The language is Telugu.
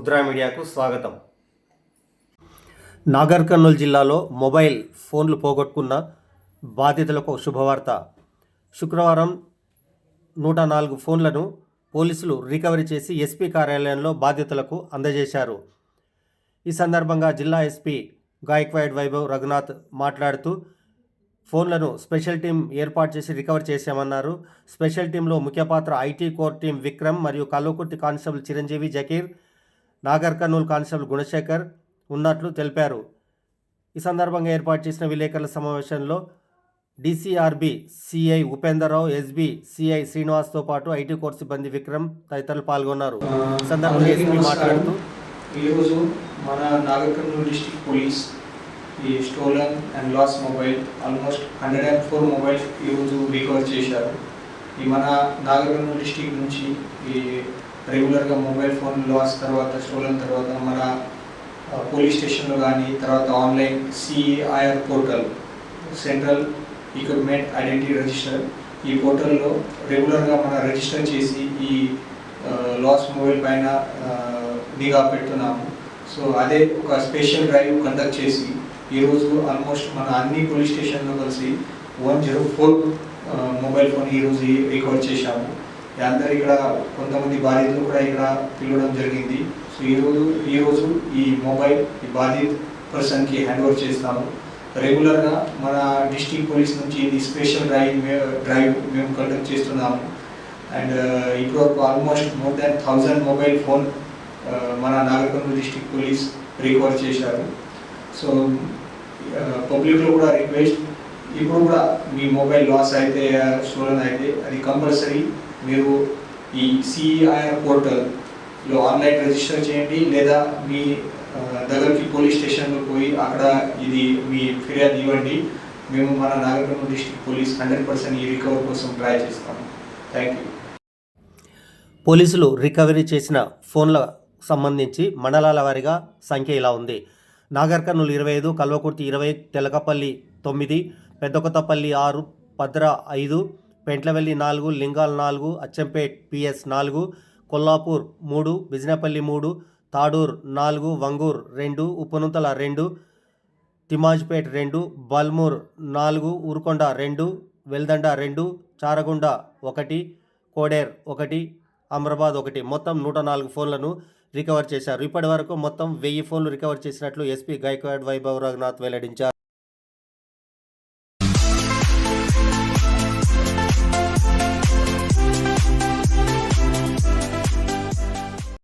రుద్రా మీడియాకు స్వాగతం. నాగర్ కర్నూలు జిల్లాలో మొబైల్ ఫోన్లు పోగొట్టుకున్న బాధితులకు శుభవార్త. శుక్రవారం నూట నాలుగు ఫోన్లను పోలీసులు రికవరీ చేసి ఎస్పీ కార్యాలయంలో బాధితులకు అందజేశారు. ఈ సందర్భంగా జిల్లా ఎస్పీ గాయక్వాడ్ వైభవ్ రఘునాథ్ మాట్లాడుతూ ఫోన్లను స్పెషల్ టీం ఏర్పాటు చేసి రికవర్ చేశామన్నారు. స్పెషల్ టీంలో ముఖ్య పాత్ర ఐటీ కోర్ టీం విక్రమ్ మరియు Kalwakurthy constable Chiranjeevi Zakir Nagarkurnool constable Gunasekhar ఉన్నట్లు తెలిపారు. ఈ సందర్భంగా ఏర్పాటు చేసిన విలేకరుల సమావేశంలో DCRB CI Upender Rao SB CI శ్రీనివాస్తో పాటు ఐటీ కోర్ సిబ్బంది విక్రమ్ తదితరులు పాల్గొన్నారు. ఈ సందర్భంగా ఎస్పీ మాట్లాడుతూ ఈరోజు మన నాగర్ కర్నూలు డిస్ట్రిక్ట్ పోలీస్ ఈ stolen and loss mobile almost hundred and four mobiles ఈరోజు రికవర్ చేశారు. ఈ మన నాగర్ కర్నూలు డిస్ట్రిక్ట్ నుంచి ఈ రెగ్యులర్గా మొబైల్ ఫోన్ లాస్ తర్వాత స్టోలన్ తర్వాత మన పోలీస్ స్టేషన్లో కానీ తర్వాత online CIR portal central equipment identity register ఈ పోర్టల్లో రెగ్యులర్గా మనం రిజిస్టర్ చేసి ఈ లాస్ మొబైల్ పైన నిఘా పెడుతున్నాము. సో అదే ఒక స్పెషల్ డ్రైవ్ కండక్ట్ చేసి ఈరోజు ఆల్మోస్ట్ మన అన్ని పోలీస్ స్టేషన్లో కలిసి one zero four mobile phone ఈరోజు రికవర్ చేశాము. అందరు ఇక్కడ కొంతమంది బాధితులు కూడా ఇక్కడ పిలవడం జరిగింది. సో ఈరోజు ఈరోజు ఈ మొబైల్ ఈ బాధిత పర్సన్కి హ్యాండ్ ఓవర్ చేస్తాము. రెగ్యులర్గా మన డిస్టిక్ పోలీస్ నుంచి ఇది స్పెషల్ డ్రైవ్ డ్రైవ్ మేము కండక్ట్ చేస్తున్నాము. అండ్ uh, ఇప్పుడు almost more than thousand mobile phone మన నాగర్కర్నూలు డిస్టిక్ పోలీస్ రికవర్ చేశారు. సో పబ్లిక్లో uh, కూడా రిక్వెస్ట్ ఇప్పుడు కూడా మీ మొబైల్ లాస్ అయితే uh, స్టోలన్ అయితే అది కంపల్సరీ మీరు ఈ సిఐఆర్ పోర్టల్లో ఆన్లైన్ రిజిస్టర్ చేయండి లేదా మీ దగ్గరికి పోలీస్ స్టేషన్లో పోయి అక్కడ ఇది మీ ఫిర్యాదు ఇవ్వండి. మేము మన Nagarkurnool district police hundred percent ఈ రికవర్ కోసం ట్రై చేస్తాము. థ్యాంక్ యూ పోలీసులు రికవరీ చేసిన ఫోన్ల సంబంధించి మండలాల వారీగా సంఖ్య ఇలా ఉంది. నాగర్ కర్నూలు ఇరవై ఐదు కల్వకుర్తి ఇరవై తెలకపల్లి తొమ్మిది పెద్దకొత్తపల్లి ఆరు భద్ర ఐదు పెంట్లవెల్లి నాలుగు లింగాల్ నాలుగు అచ్చంపేట్ పిఎస్ నాలుగు కొల్లాపూర్ మూడు బిజినపల్లి మూడు తాడూర్ నాలుగు వంగూర్ రెండు ఉప్పునుంతల రెండు తిమాజ్పేట్ రెండు బల్మూర్ నాలుగు ఊరుకొండ రెండు వెల్దండ రెండు చారగుండ ఒకటి కోడేర్ ఒకటి అమరాబాద్ ఒకటి. మొత్తం నూట నాలుగు ఫోన్లను రికవర్ చేశారు. ఇప్పటి వరకు మొత్తం వెయ్యి ఫోన్లు రికవర్ చేసినట్లు ఎస్పీ గైక్వాడ్ వైభవ్ రఘునాథ్ వెల్లడించారు.